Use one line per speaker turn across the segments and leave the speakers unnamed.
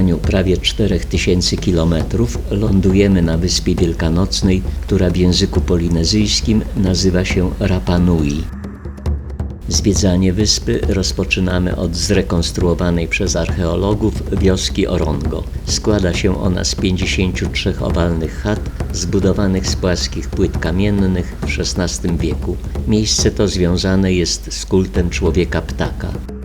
wykonaniu prawie 4000 km lądujemy na wyspie Wielkanocnej, która w języku polinezyjskim nazywa się Rapa Nui. Zwiedzanie wyspy rozpoczynamy od zrekonstruowanej przez archeologów wioski Orongo. Składa się ona z 53 owalnych chat zbudowanych z płaskich płyt kamiennych w XVI wieku. Miejsce to związane jest z kultem człowieka ptaka.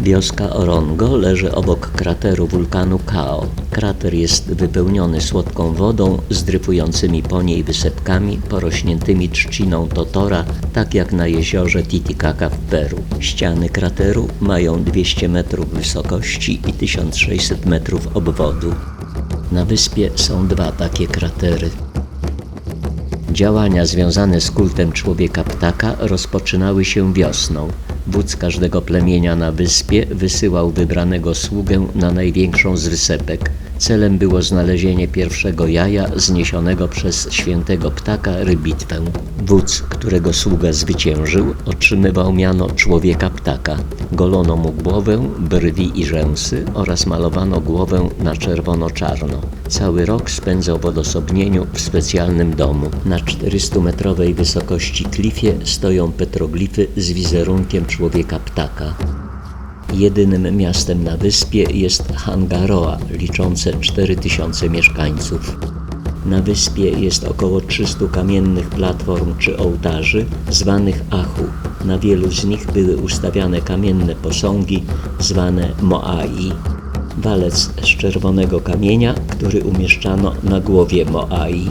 Wioska Orongo leży obok krateru wulkanu Kao. Krater jest wypełniony słodką wodą z dryfującymi po niej wysepkami porośniętymi trzciną Totora, tak jak na jeziorze Titicaca w Peru. Ściany krateru mają 200 metrów wysokości i 1600 metrów obwodu. Na wyspie są dwa takie kratery. Działania związane z kultem człowieka ptaka rozpoczynały się wiosną. Wódz każdego plemienia na wyspie wysyłał wybranego sługę na największą z wysepek. Celem było znalezienie pierwszego jaja zniesionego przez świętego ptaka rybitwę. Wódz, którego sługa zwyciężył, otrzymywał miano człowieka ptaka. Golono mu głowę, brwi i rzęsy oraz malowano głowę na czerwono-czarno. Cały rok spędzał w odosobnieniu w specjalnym domu. Na 400-metrowej wysokości klifie stoją petroglify z wizerunkiem człowieka ptaka. Jedynym miastem na wyspie jest Hangaroa, liczące 4000 mieszkańców. Na wyspie jest około 300 kamiennych platform czy ołtarzy, zwanych Achu. Na wielu z nich były ustawiane kamienne posągi, zwane Moai. Walec z czerwonego kamienia, który umieszczano na głowie Moai.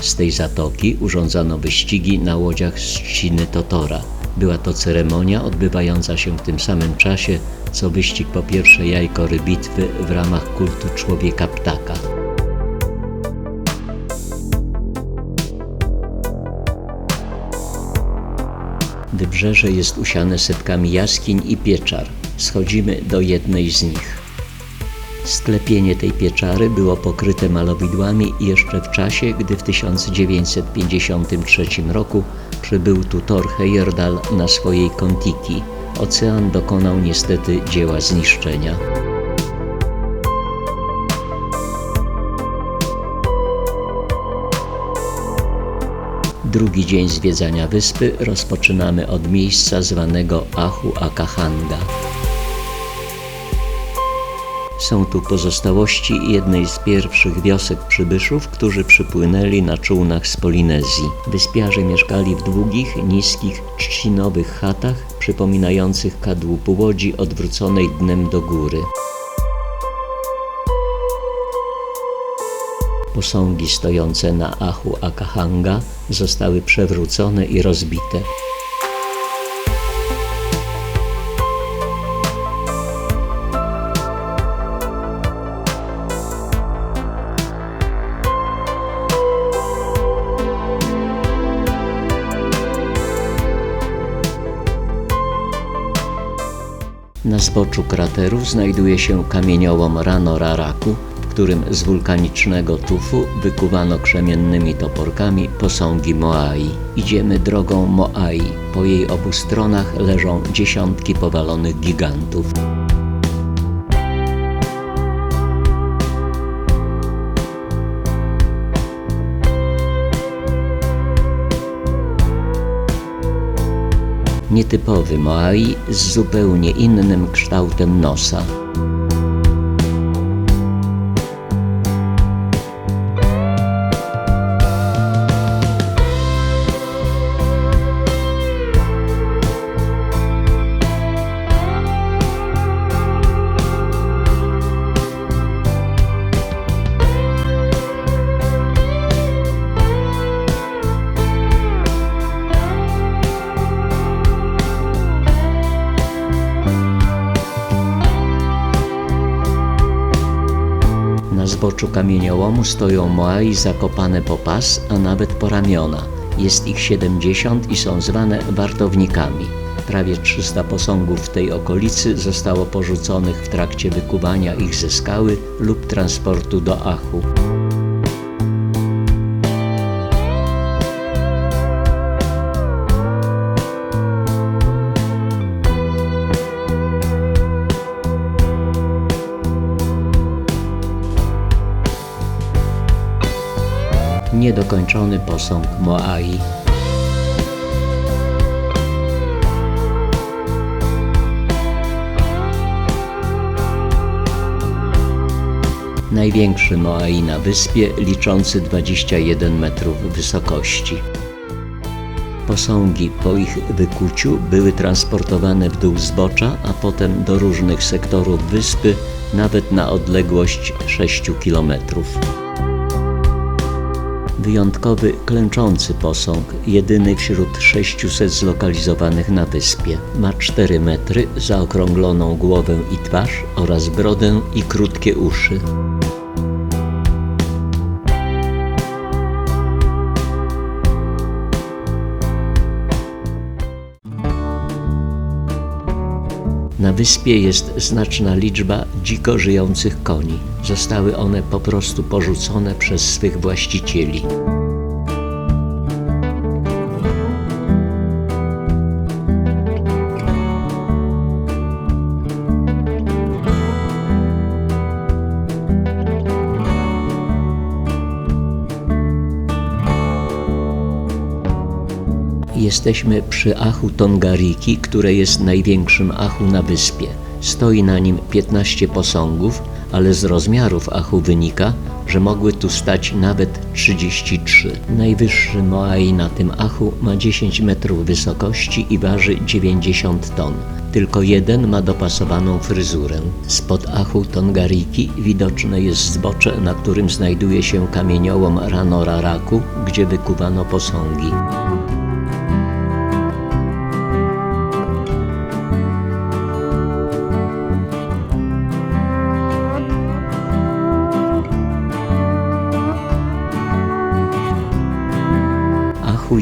Z tej zatoki urządzano wyścigi na łodziach z trzciny Totora. Była to ceremonia odbywająca się w tym samym czasie, co wyścig po pierwsze jajko rybitwy w ramach kultu człowieka Wybrzeże jest usiane setkami jaskiń i pieczar. Schodzimy do jednej z nich. Sklepienie tej pieczary było pokryte malowidłami jeszcze w czasie, gdy w 1953 roku przybył tu Thor Heyerdahl na swojej Kontiki. Ocean dokonał niestety dzieła zniszczenia. Drugi dzień zwiedzania wyspy rozpoczynamy od miejsca zwanego Ahu Akahanga. Są tu pozostałości jednej z pierwszych wiosek przybyszów, którzy przypłynęli na czółnach z Polinezji. Wyspiarze mieszkali w długich, niskich, trzcinowych chatach przypominających kadłub łodzi odwróconej dnem do góry. Posągi stojące na Achu Akahanga zostały przewrócone i rozbite. Na zboczu krateru znajduje się kamieniołom Rano Raraku, którym z wulkanicznego tufu wykuwano krzemiennymi toporkami posągi Moai. Idziemy drogą Moai. Po jej obu stronach leżą dziesiątki powalonych gigantów. Nietypowy Moai z zupełnie innym kształtem nosa. Zboczu kamieniołomu stoją Moai zakopane po pas, a nawet po ramiona. Jest ich 70 i są zwane wartownikami. Prawie 300 posągów w tej okolicy zostało porzuconych w trakcie wykuwania ich ze skały lub transportu do Achu. Niedokończony posąg Moai. Największy Moai na wyspie, liczący 21 metrów wysokości. Posągi po ich wykuciu były transportowane w dół zbocza, a potem do różnych sektorów wyspy, nawet na odległość 6 kilometrów. Wyjątkowy klęczący posąg, jedyny wśród 600 zlokalizowanych na wyspie. Ma 4 metry, zaokrągloną głowę i twarz oraz brodę i krótkie uszy. Na wyspie jest znaczna liczba dziko żyjących koni. Zostały one po prostu porzucone przez swych właścicieli. Jesteśmy przy achu Tongariki, które jest największym achu na wyspie. Stoi na nim 15 posągów, ale z rozmiarów achu wynika, że mogły tu stać nawet 33. Najwyższy Moai na tym achu ma 10 metrów wysokości i waży 90 ton. Tylko jeden ma dopasowaną fryzurę. Spod achu Tongariki widoczne jest zbocze, na którym znajduje się kamieniołom Ranoraraku, gdzie wykuwano posągi.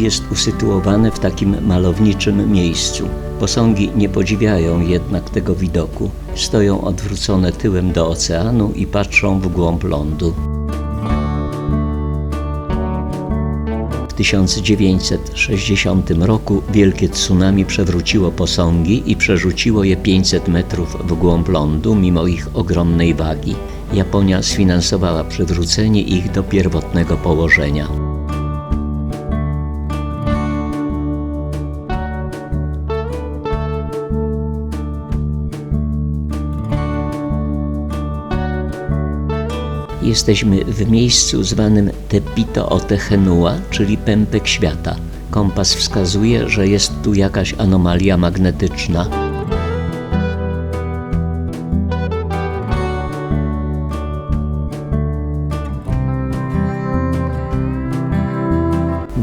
Jest usytuowane w takim malowniczym miejscu. Posągi nie podziwiają jednak tego widoku. Stoją odwrócone tyłem do oceanu i patrzą w głąb lądu. W 1960 roku wielkie tsunami przewróciło posągi i przerzuciło je 500 metrów w głąb lądu mimo ich ogromnej wagi. Japonia sfinansowała przywrócenie ich do pierwotnego położenia. Jesteśmy w miejscu zwanym Tepito Otehenua, czyli pępek świata. Kompas wskazuje, że jest tu jakaś anomalia magnetyczna.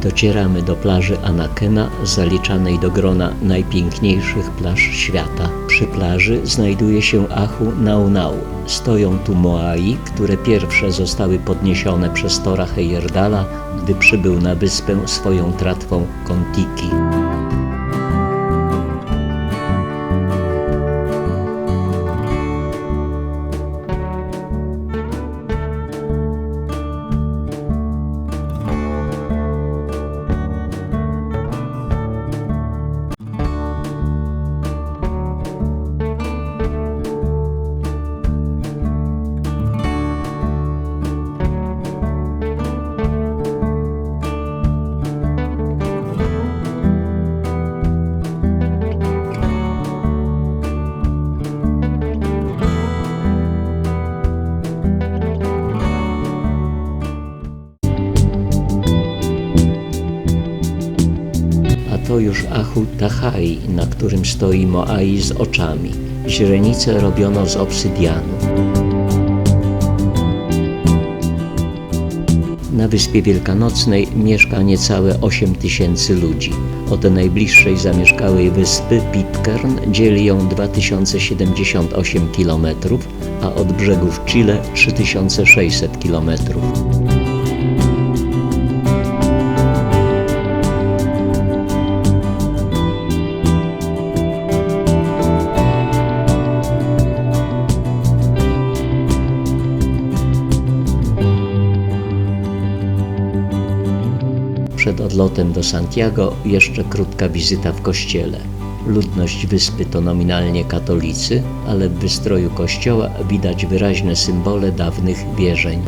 Docieramy do plaży Anakena, zaliczanej do grona najpiękniejszych plaż świata. Przy plaży znajduje się Achu Naunau. Stoją tu Moai, które pierwsze zostały podniesione przez Tora Heyerdala, gdy przybył na wyspę swoją tratwą Kontiki. Już Achu Tahai, na którym stoi Moai z oczami. Źrenice robiono z obsydianu. Na Wyspie Wielkanocnej mieszka niecałe 8 tysięcy ludzi. Od najbliższej zamieszkałej wyspy Pitcairn dzieli ją 2078 km, a od brzegów Chile 3600 km. Przed odlotem do Santiago jeszcze krótka wizyta w kościele. Ludność wyspy to nominalnie katolicy, ale w wystroju kościoła widać wyraźne symbole dawnych wierzeń.